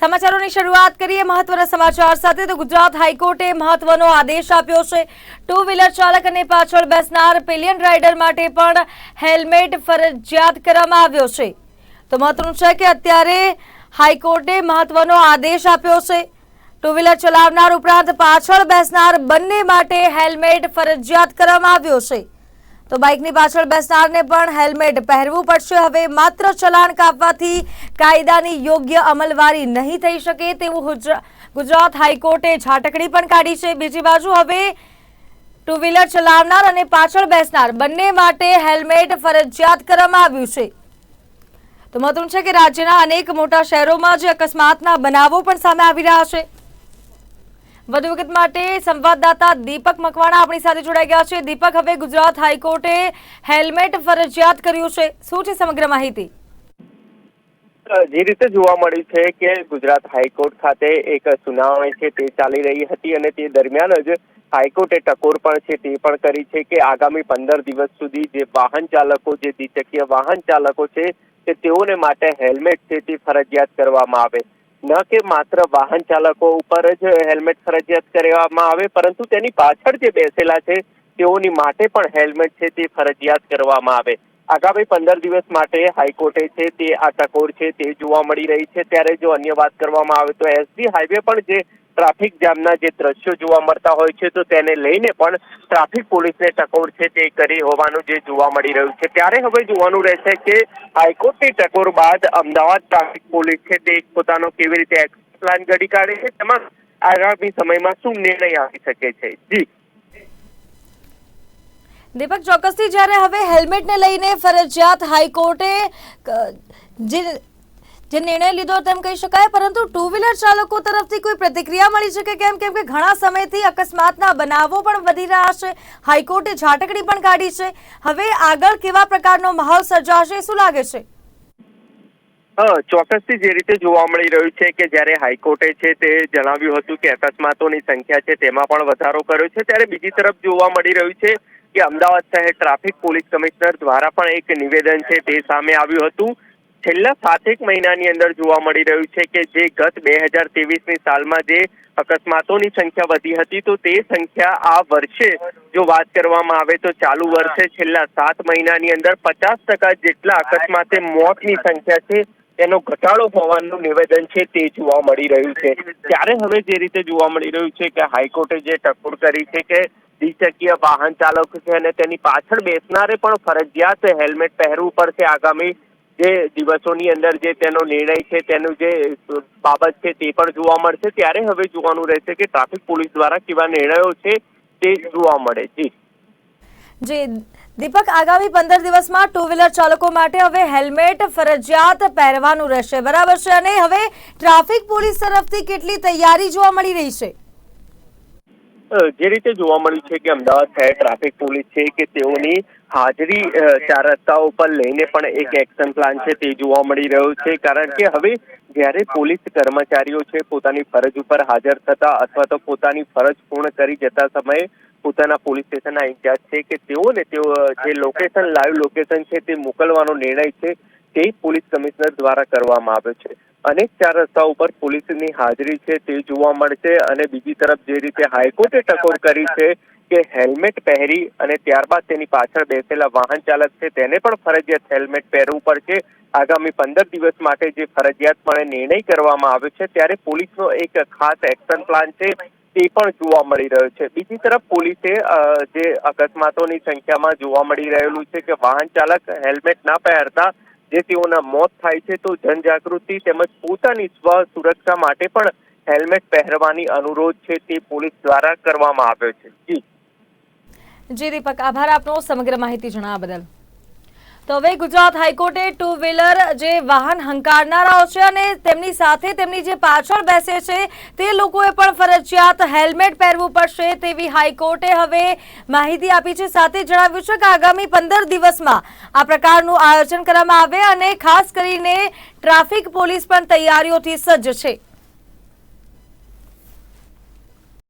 સમાચારોની શરૂઆત કરીએ મહત્વના સમાચાર સાથે. તો ગુજરાત હાઈકોર્ટે મહત્વનો આદેશ આપ્યો છે. ટુ વ્હીલર ચાલક અને પાછળ બેસનાર પેલિયન રાઇડર માટે પણ હેલ્મેટ ફરજિયાત કરવામાં આવ્યો છે. તો મહત્વનું છે કે અત્યારે હાઈકોર્ટે મહત્વનો આદેશ આપ્યો છે. ટુ વ્હીલર ચલાવનાર ઉપરાંત પાછળ બેસનાર બંને માટે હેલ્મેટ ફરજિયાત કરવામાં આવ્યો છે. તો બાઇકની પાછળ બેસનારને પણ હેલ્મેટ પહેરવું પડશે. હવે માત્ર ચલાણ કાપવાથી કાયદાની યોગ્ય અમલવારી નહીં થઈ શકે તેવું ગુજરાત હાઈકોર્ટે ઝાટકડી પણ કાઢી છે. બીજી બાજુ હવે ટુ વ્હીલર ચલાવનાર અને પાછળ બેસનાર બંને માટે હેલ્મેટ ફરજિયાત કરવામાં આવ્યું છે. તો મહત્વનું છે કે રાજ્યના અનેક મોટા શહેરોમાં જે અકસ્માતના બનાવો પણ સામે આવી રહ્યા છે. વધુ વિગત માટે સંવાદદાતા દીપક મકવાણા આપણી સાથે જોડાઈ ગયા છે. દીપક, હવે ગુજરાત હાઈકોર્ટે હેલ્મેટ ફરજિયાત કર્યું છે. શું છે સમગ્ર માહિતી? જે રીતે જોવા મળ્યું છે કે ગુજરાત હાઈકોર્ટ ખાતે એક સુનાવણી છે તે ચાલી રહી હતી અને તે દરમિયાન જ હાઈકોર્ટે ટકોર પણ છે તે પણ કરી છે કે આગામી પંદર દિવસ સુધી જે વાહન ચાલકો, જે દ્વિચક્રીય વાહન ચાલકો છે તે તેઓને માટે હેલ્મેટ છે તે ફરજિયાત કરવામાં આવે. ન કે માત્ર વાહન ચાલકો ઉપર જ હેલ્મેટ ફરજિયાત કરવામાં આવે, પરંતુ તેની પાછળ જે બેસેલા છે, તેઓની માટે પણ હેલ્મેટ છે તે ફરજિયાત કરવામાં આવે. આગામી પંદર દિવસ માટે હાઈકોર્ટે છે તે આ ટકોર છે તે જોવા મળી રહી છે. ત્યારે જો અન્ય વાત કરવામાં આવે તો એસડી હાઈવે પણ જે ટ્રાફિક જામના જે દ્રશ્યો જોવા મળતા હોય છે, તો તેને લઈને પણ ટ્રાફિક પોલીસને ટકોર છે તે કરી હોવાનું જે જોવા મળી રહ્યું છે. ત્યારે હવે જોવાનું રહેશે કે હાઈકોર્ટની ટકોર બાદ અમદાવાદ ટ્રાફિક પોલીસ છે તે પોતાનો કેવી રીતે એક્શન પ્લાન ઘડી કાઢે છે, તેમાં આગામી સમયમાં શું નિર્ણય આવી શકે છે? જી. દીપક, ચોક્કસથી જ્યારે હવે હેલ્મેટને લઈને ફરજિયાત હાઈકોર્ટે જે જે નિર્ણય લીધો તેમ કહી શકાય, પરંતુ ટુ વ્હીલર ચાલકો તરફથી કોઈ પ્રતિક્રિયા મળી છે કે કેમ? કેમ કે ઘણા સમયથી અકસ્માતના બનાવો પણ વધી રહ્યા છે, હાઈકોર્ટે ઝાટકડી પણ કાઢી છે. હવે આગળ કેવા પ્રકારનો માહોલ સર્જાશે, શું લાગે છે? ચોક્કસથી જે રીતે જોવા મળી રહ્યું છે કે જ્યારે હાઈકોર્ટે છે તે જણાવ્યું હતું કે અકસ્માતોની સંખ્યા છે તેમાં પણ વધારો કર્યો છે, ત્યારે બીજી તરફ જોવા મળી રહ્યું છે કે અમદાવાદ શહેર ટ્રાફિક પોલીસ કમિશનર દ્વારા પણ એક નિવેદન છે તે સામે આવ્યું હતું. છેલ્લા સાતેક મહિનાની અંદર જોવા મળી રહ્યું છે કે જે ગત બે હજાર ત્રેવીસની સાલમાં જે અકસ્માતોની સંખ્યા વધી હતી, તો તે સંખ્યા આ વર્ષે જો વાત કરવામાં આવે તો ચાલુ વર્ષે છેલ્લા સાત મહિનાની અંદર પચાસ ટકા જેટલા અકસ્માતે મોતની સંખ્યા છે, તેનો ઘટાડો હોવાનું નિવેદન છે તે જોવા મળી રહ્યું છે. ત્યારે હવે જે રીતે જોવા મળી રહ્યું છે કે હાઈકોર્ટે જે ટકોર કરી છે કે દ્વિચકીય વાહન ચાલક છે અને તેની પાછળ બેસનારે પણ ફરજિયાત હેલ્મેટ પહેરવું પડશે આગામી જે દિવસોની અંદર જે તેનો નિર્ણય છે, તેનું જે બાબત છે તે પણ જોવા મળશે. ત્યારે હવે જોવાનું રહેશે કે ટ્રાફિક પોલીસ દ્વારા કેવા નિર્ણયો છે તે જોવા મળે. જી. જી. દીપક, આગામી પંદર દિવસમાં ટુ વ્હીલર ચાલકો માટે હવે હેલ્મેટ ફરજિયાત પહેરવાનું રહેશે. બરાબર છે? અને હવે ટ્રાફિક પોલીસ તરફથી કેટલી તૈયારી જોવા મળી રહી છે? જે રીતે જોવા મળ્યું છે કે અમદાવાદ શહેર ટ્રાફિક પોલીસ છે કે તેઓની હાજરી ચાર રસ્તાઓ પર લઈને પણ એક એક્શન પ્લાન છે તે જોવા મળી રહ્યો છે. કારણ કે હવે જ્યારે પોલીસ કર્મચારીઓ છે પોતાની ફરજ ઉપર હાજર થતા અથવા તો પોતાની ફરજ પૂર્ણ કરી જતા સમયે પોતાના પોલીસ સ્ટેશનના ઇન્ચાર્જ છે કે તેઓને તેઓ જે લોકેશન, લાઈવ લોકેશન છે તે મોકલવાનો નિર્ણય છે તે પોલીસ કમિશનર દ્વારા કરવામાં આવ્યો છે. અનેક ચાર રસ્તા ઉપર પોલીસની હાજરી છે તે જોવા મળશે અને બીજી તરફ જે રીતે હાઈકોર્ટે ટકોર કરી છે કે હેલ્મેટ પહેરી અને ત્યારબાદ તેની પાછળ બેસેલા વાહન ચાલક છે, તેને પણ ફરજિયાત હેલ્મેટ પહેરવું પડશે. આગામી પંદર દિવસ માટે જે ફરજિયાતપણે નિર્ણય કરવામાં આવ્યો છે, ત્યારે પોલીસનો એક ખાસ એક્શન પ્લાન છે તે પણ જોવા મળી રહ્યો છે. બીજી તરફ પોલીસે જે અકસ્માતોની સંખ્યામાં જોવા મળી રહેલું છે કે વાહન ચાલક હેલ્મેટ ના પહેરતા જે તેઓના મોત થાય છે તો જનજાગૃતિ તેમજ પોતાની સ્વ સુરક્ષા માટે પણ હેલ્મેટ પહેરવાની અનુરોધ છે તે પોલીસ દ્વારા કરવામાં આવ્યો છે. જી. જી, દીપક, આભાર આપનો સમગ્ર માહિતી જણાવવા બદલ. તો હવે ગુજરાત હાઈકોર્ટે ટુ વ્હીલર જે વાહન હંકારનારાઓ છે અને તેમની સાથે તેમની જે પાછળ બેસે છે, તે લોકોએ પણ ફરજિયાત હેલ્મેટ પહેરવું પડશે તેવી હાઈકોર્ટે હવે માહિતી આપી છે. સાથે જણાવ્યું છે કે આગામી પંદર દિવસમાં આ પ્રકારનું આયોજન કરવામાં આવે અને ખાસ કરીને ટ્રાફિક પોલીસ પણ તૈયારીઓથી સજ્જ છે.